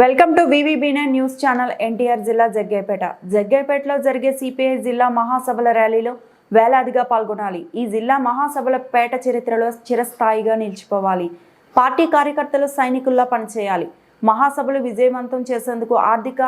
Welcome to వివిబీనే news channel NTR జిల్లా జగ్గైపేట జగ్గేపేటలో జరిగే సిపిఐ జిల్లా మహాసభల ర్యాలీలో వేలాదిగా పాల్గొనాలి. ఈ జిల్లా మహాసభల పేట చరిత్రలో చిరస్థాయిగా నిలిచిపోవాలి. పార్టీ కార్యకర్తలు సైనికుల్లా పనిచేయాలి. మహాసభలు విజయవంతం చేసేందుకు ఆర్థిక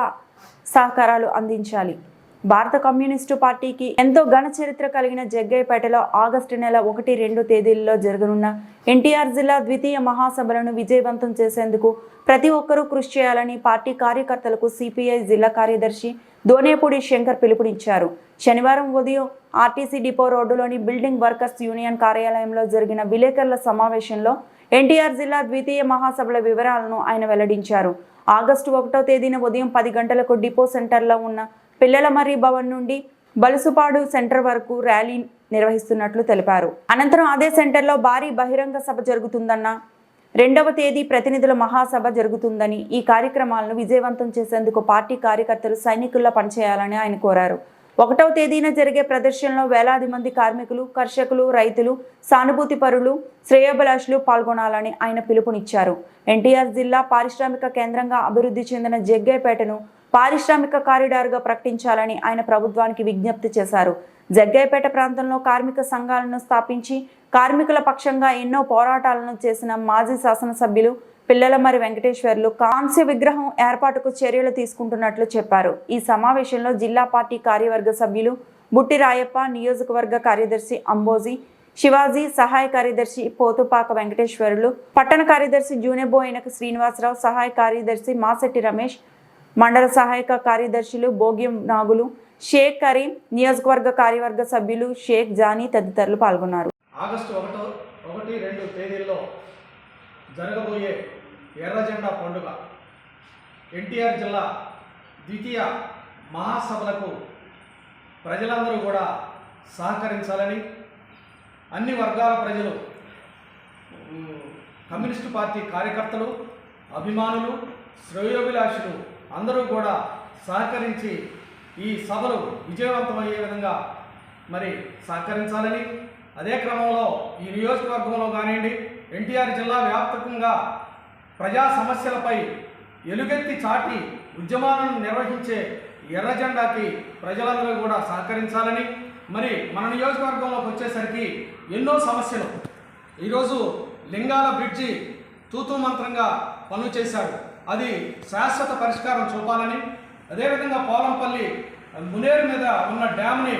సహకారాలు అందించాలి. భారత కమ్యూనిస్టు పార్టీకి ఎంతో ఘన చరిత్ర కలిగిన జగ్గయ్యపేటలో ఆగస్టు నెల ఒకటి రెండు తేదీల్లో జరగనున్న ఎన్టీఆర్ జిల్లా ద్వితీయ మహాసభలను విజయవంతం చేసేందుకు ప్రతి ఒక్కరూ కృషి చేయాలని పార్టీ కార్యకర్తలకు సిపిఐ జిల్లా కార్యదర్శి దోనేపూడి శంకర్ పిలుపునిచ్చారు. శనివారం ఉదయం ఆర్టీసీ డిపో రోడ్డులోని బిల్డింగ్ వర్కర్స్ యూనియన్ కార్యాలయంలో జరిగిన విలేకరుల సమావేశంలో ఎన్టీఆర్ జిల్లా ద్వితీయ మహాసభల వివరాలను ఆయన వెల్లడించారు. ఆగస్టు ఒకటో తేదీన ఉదయం పది గంటలకు డిపో సెంటర్లో ఉన్న పిల్లల మర్రి భవన్ నుండి బలుసుపాడు సెంటర్ వరకు ర్యాలీ నిర్వహిస్తున్నట్లు తెలిపారు. అనంతరం అదే సెంటర్లో భారీ బహిరంగ సభ జరుగుతుందన్న రెండవ తేదీ ప్రతినిధుల మహాసభ జరుగుతుందని ఈ కార్యక్రమాలను విజయవంతం చేసేందుకు పార్టీ కార్యకర్తలు సైనికుల్లా పనిచేయాలని ఆయన కోరారు. ఒకటవ తేదీన జరిగే ప్రదర్శనలో వేలాది మంది కార్మికులు కర్షకులు రైతులు సానుభూతి పరులు శ్రేయోభిలాషులు పాల్గొనాలని ఆయన పిలుపునిచ్చారు. ఎన్టీఆర్ జిల్లా పారిశ్రామిక కేంద్రంగా అభివృద్ధి చెందిన జగ్గేపేటను పారిశ్రామిక కారిడార్గా ప్రకటించాలని ఆయన ప్రభుత్వానికి విజ్ఞప్తి చేశారు. జగ్గయ్యపేట ప్రాంతంలో కార్మిక సంఘాలను స్థాపించి కార్మికుల పక్షంగా ఎన్నో పోరాటాలను చేసిన మాజీ శాసనసభ్యులు పిల్లలమరి వెంకటేశ్వర్లు కాంస్య విగ్రహం ఏర్పాటుకు చర్యలు తీసుకుంటున్నట్లు చెప్పారు. ఈ సమావేశంలో జిల్లా పార్టీ కార్యవర్గ సభ్యులు బుట్టి రాయప్ప నియోజకవర్గ కార్యదర్శి అంబోజీ శివాజీ సహాయ కార్యదర్శి పోతుపాక వెంకటేశ్వరులు పట్టణ కార్యదర్శి జూనెబోయినక శ్రీనివాసరావు సహాయ కార్యదర్శి మాసెట్టి రమేష్ మండల సహాయక కార్యదర్శులు భోగ్యం నాగులు షేక్ కరీం నియోజకవర్గ కార్యవర్గ సభ్యులు షేక్ జానీ తదితరులు పాల్గొన్నారు. ఆగస్టు ఒకటో ఒకటి రెండు తేదీల్లో జరగబోయే ఎర్రజెండా పండుగ. ఎన్టీఆర్ జిల్లా ద్వితీయ మహాసభలకు ప్రజలందరూ కూడా సహకరించాలని అన్ని వర్గాల ప్రజలు కమ్యూనిస్టు పార్టీ కార్యకర్తలు అభిమానులు శ్రేయోభిలాషులు అందరూ కూడా సహకరించి ఈ సభలు విజయవంతమయ్యే విధంగా మరి సహకరించాలని అదే క్రమంలో ఈ నియోజకవర్గంలో కానివ్వండి ఎన్టీఆర్ జిల్లా వ్యాప్తంగా ప్రజా సమస్యలపై ఎలుగెత్తి చాటి ఉద్యమాలను నిర్వహించే ఎర్ర జెండాకి ప్రజలందరూ కూడా సహకరించాలని మరి మన నియోజకవర్గంలోకి వచ్చేసరికి ఎన్నో సమస్యలు. ఈరోజు లింగాల బ్రిడ్జి తూతూ మంత్రంగా పనులు చేశాడు. అది శాశ్వత పరిష్కారం చూపాలని అదేవిధంగా పోలంపల్లి మునేరు మీద ఉన్న డ్యామ్ని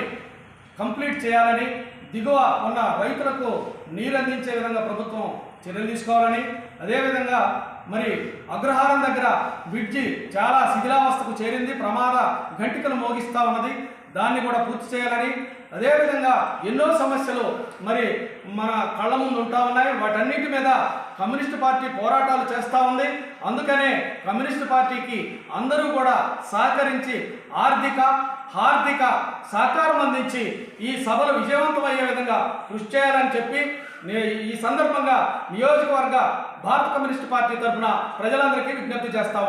కంప్లీట్ చేయాలని దిగువ ఉన్న రైతులకు నీరు అందించే విధంగా ప్రభుత్వం చర్యలు తీసుకోవాలని అదేవిధంగా మరి అగ్రహారం దగ్గర బ్రిడ్జి చాలా శిథిలావస్థకు చేరింది. ప్రమాద ఘంటికలు మోగిస్తూ ఉన్నది. దాన్ని కూడా పూర్తి చేయాలని అదేవిధంగా ఎన్నో సమస్యలు మరి మన కళ్ళ ముందు ఉంటా ఉన్నాయి. వాటన్నిటి మీద కమ్యూనిస్ట్ పార్టీ పోరాటాలు చేస్తూ ఉంది. అందుకనే కమ్యూనిస్ట్ పార్టీకి అందరూ కూడా సహకరించి ఆర్థిక హార్దిక సహకారం అందించి ఈ సభలు విజయవంతమయ్యే విధంగా కృషి చేయాలని చెప్పి ఈ సందర్భంగా నియోజకవర్గ భారత కమ్యూనిస్ట్ పార్టీ తరఫున ప్రజలందరికీ విజ్ఞప్తి చేస్తా